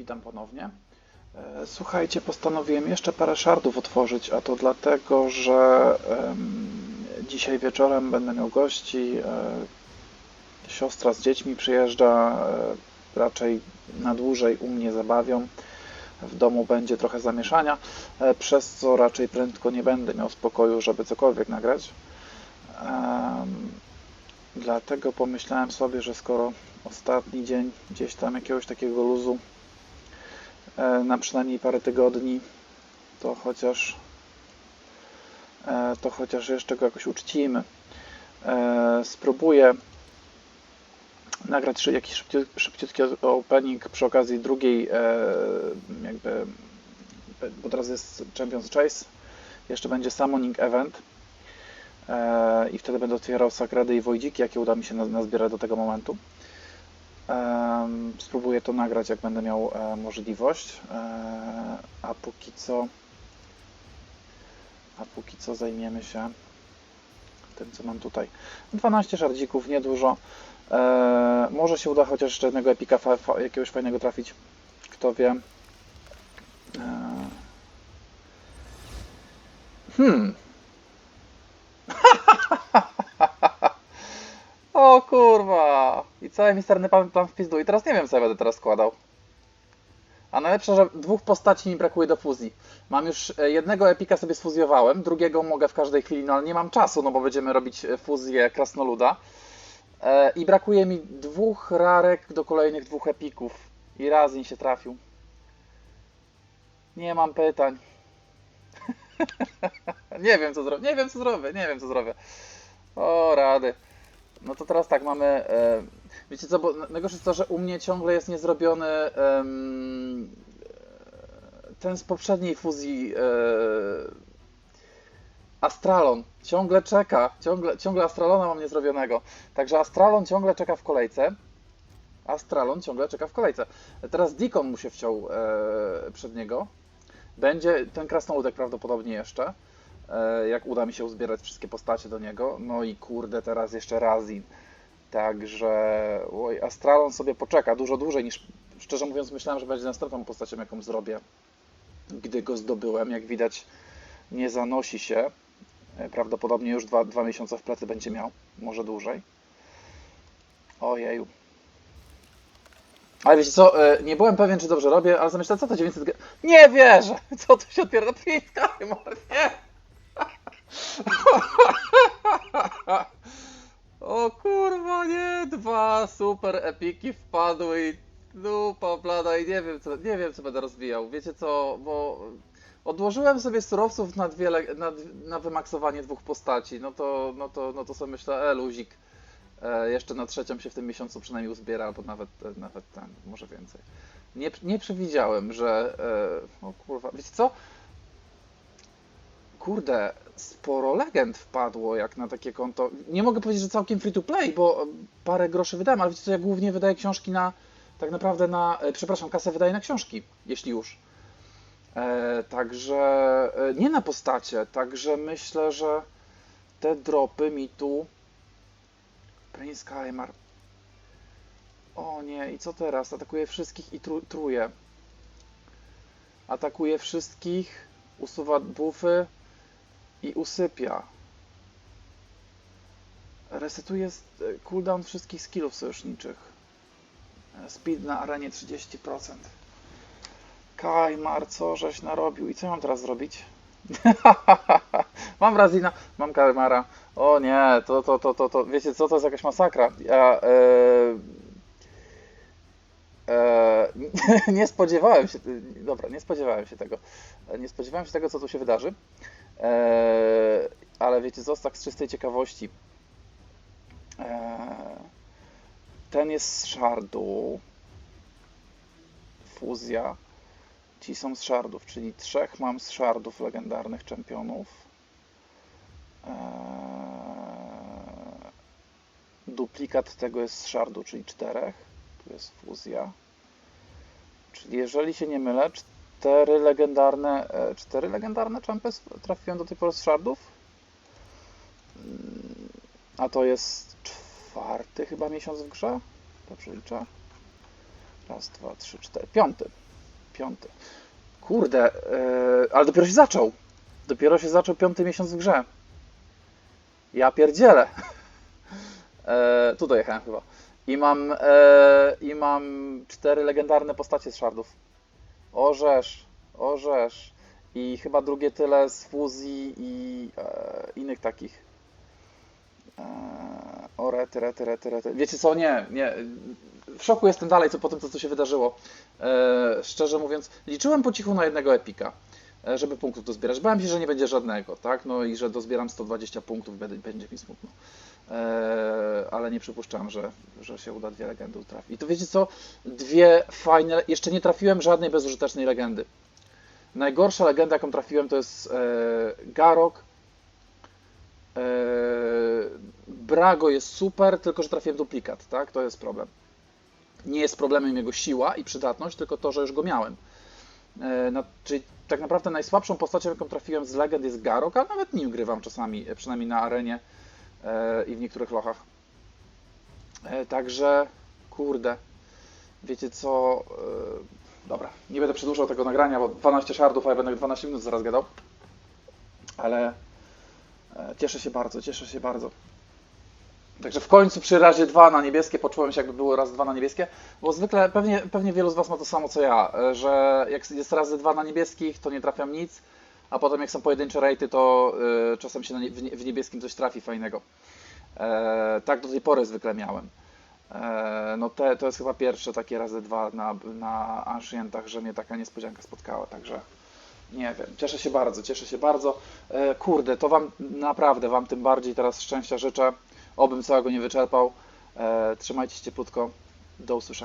witam ponownie. E, Słuchajcie, postanowiłem jeszcze parę szardów otworzyć, a to dlatego, że dzisiaj wieczorem będę miał gości. E, siostra z dziećmi przyjeżdża, e, raczej na dłużej u mnie zabawią. W domu będzie trochę zamieszania, przez co raczej prędko nie będę miał spokoju, żeby cokolwiek nagrać. Dlatego pomyślałem sobie, że skoro ostatni dzień gdzieś tam jakiegoś takiego luzu na przynajmniej parę tygodni, to chociaż e, to chociaż jeszcze go jakoś uczcimy. E, Spróbuję nagrać jakiś szybciut- szybciutki opening przy okazji drugiej e, jakby bo teraz jest Champions Chase, jeszcze będzie Summoning Event e, i wtedy będę otwierał Sakrady i Wojdziki, jakie uda mi się na- nazbierać do tego momentu. Spróbuję to nagrać, jak będę miał e, możliwość, e, a póki co a póki co zajmiemy się tym, co mam tutaj. 12 szardzików, niedużo. E, może się uda chociaż jeszcze jednego epika jakiegoś fajnego trafić. Kto wie. Hmm. o kurwa! Cały misterny plan w pizdu. I teraz nie wiem, co ja będę teraz składał. A najlepsze, że dwóch postaci mi brakuje do fuzji. Mam już e, jednego epika sobie sfuzjowałem, drugiego mogę w każdej chwili, no ale nie mam czasu, no bo będziemy robić e, fuzję krasnoluda. E, I brakuje mi dwóch rarek do kolejnych dwóch epików. I Razin się trafił. Nie mam pytań. nie wiem co zrobię, nie wiem co zrobię, nie wiem co zrobię. O rady. No to teraz tak, mamy. Wiecie co, bo najgorsze jest to, że u mnie ciągle jest niezrobiony em, ten z poprzedniej fuzji e, Astralon. Ciągle czeka, ciągle, ciągle Astralona mam niezrobionego. Także Astralon ciągle czeka w kolejce. Astralon ciągle czeka w kolejce. Teraz Deacon mu się wciął e, przed niego. Będzie ten krasnoludek prawdopodobnie jeszcze. E, jak uda mi się uzbierać wszystkie postacie do niego. No i kurde, teraz jeszcze Razin. Także oj, Astralon sobie poczeka dużo dłużej niż szczerze mówiąc myślałem, że będzie następną postacią jaką zrobię, gdy go zdobyłem. Jak widać nie zanosi się. E, Prawdopodobnie już dwa, dwa miesiące w plecy będzie miał, może dłużej. Ojeju. Ale wiecie co, e, nie byłem pewien, czy dobrze robię, ale zamyślałem, co to 900 ge- Nie wierzę! Co tu się odpiera? Piękna, nie! O kurwa, nie! Dwa super epiki wpadły i dupa blada i nie wiem, co, nie wiem, co będę rozwijał. Wiecie co, bo odłożyłem sobie surowców na, dwie, na, na wymaksowanie dwóch postaci. No to, no to, no to sobie myślę, e, luzik. E, jeszcze na trzecią się w tym miesiącu przynajmniej uzbiera, albo nawet, nawet ten, może więcej. Nie, nie przewidziałem, że. E, o kurwa, wiecie co? Kurde, sporo legend wpadło jak na takie konto. Nie mogę powiedzieć, że całkiem free to play, bo e, parę groszy wydałem, ale wiecie co, ja głównie wydaję książki na. Tak naprawdę na. E, przepraszam, kasę wydaję na książki, jeśli już. E, także e, nie na postacie, także myślę, że te dropy mi tu. Prince Kaimar. O nie, i co teraz? Atakuje wszystkich i tru, truje. Atakuje wszystkich, usuwa buffy i usypia. Resetuje s- cooldown wszystkich skillów sojuszniczych. E, Speed na arenie 30%. Kajmar, co żeś narobił? I co mam teraz zrobić? mam Razina, mam Kajmara. O nie, to, to, to, to, to, wiecie co, to jest jakaś masakra. Ja, e, e, nie spodziewałem się, dobra, nie spodziewałem się tego. Nie spodziewałem się tego, co tu się wydarzy. E, ale wiecie co, tak z czystej ciekawości. E, ten jest z szardu. Fuzja. Ci są z szardów, czyli trzech mam z szardów legendarnych czempionów. Eee, duplikat tego jest z szardu, czyli czterech. Tu jest fuzja. Czyli jeżeli się nie mylę, cztery legendarne, e, cztery legendarne czempy trafiłem do tej pory z szardów. Mm, A to jest czwarty chyba miesiąc w grze. Dobrze liczę. Raz, dwa, trzy, cztery. Piąty. piąty. Kurde, e, ale dopiero się zaczął. Dopiero się zaczął piąty miesiąc w grze. Ja pierdzielę. E, tu dojechałem chyba. I mam, e, I mam cztery legendarne postacie z shardów. Orzesz, orzesz. I chyba drugie tyle z fuzji i e, innych takich. E, o rety, rety, rety, rety. Wiecie co? Nie, nie. W szoku jestem dalej co po tym, co, co się wydarzyło. E, szczerze mówiąc, liczyłem po cichu na jednego epika, e, żeby punktów dozbierać. Bałem się, że nie będzie żadnego, tak? No i że dozbieram 120 punktów, będzie, będzie mi smutno. E, ale nie przypuszczam, że, że się uda dwie legendy trafić. I to wiecie co? Dwie fajne. Jeszcze nie trafiłem żadnej bezużytecznej legendy. Najgorsza legenda, jaką trafiłem, to jest e, Garok. E, Brago jest super, tylko że trafiłem duplikat, tak? To jest problem. Nie jest problemem jego siła i przydatność, tylko to, że już go miałem. E, czyli tak naprawdę najsłabszą postacią, jaką trafiłem z legend jest Garok, ale nawet nim grywam czasami, e, przynajmniej na arenie e, i w niektórych lochach. E, także, kurde, wiecie co? E, dobra, nie będę przedłużał tego nagrania, bo 12 shardów, a ja będę 12 minut zaraz gadał. Ale e, cieszę się bardzo, cieszę się bardzo. Także w końcu przy razie 2 na niebieskie poczułem się jakby było raz 2 na niebieskie, bo zwykle pewnie, pewnie wielu z Was ma to samo co ja, że jak jest razy 2 na niebieskich, to nie trafiam nic, a potem jak są pojedyncze rejty, to czasem się w niebieskim coś trafi fajnego. E, tak do tej pory zwykle miałem. E, no te, to jest chyba pierwsze takie razy dwa na, na Ancientach, że mnie taka niespodzianka spotkała, także nie wiem, cieszę się bardzo, cieszę się bardzo. E, kurde, to Wam naprawdę, Wam tym bardziej teraz szczęścia życzę, obym całego nie wyczerpał. Trzymajcie się cieplutko, do usłyszenia.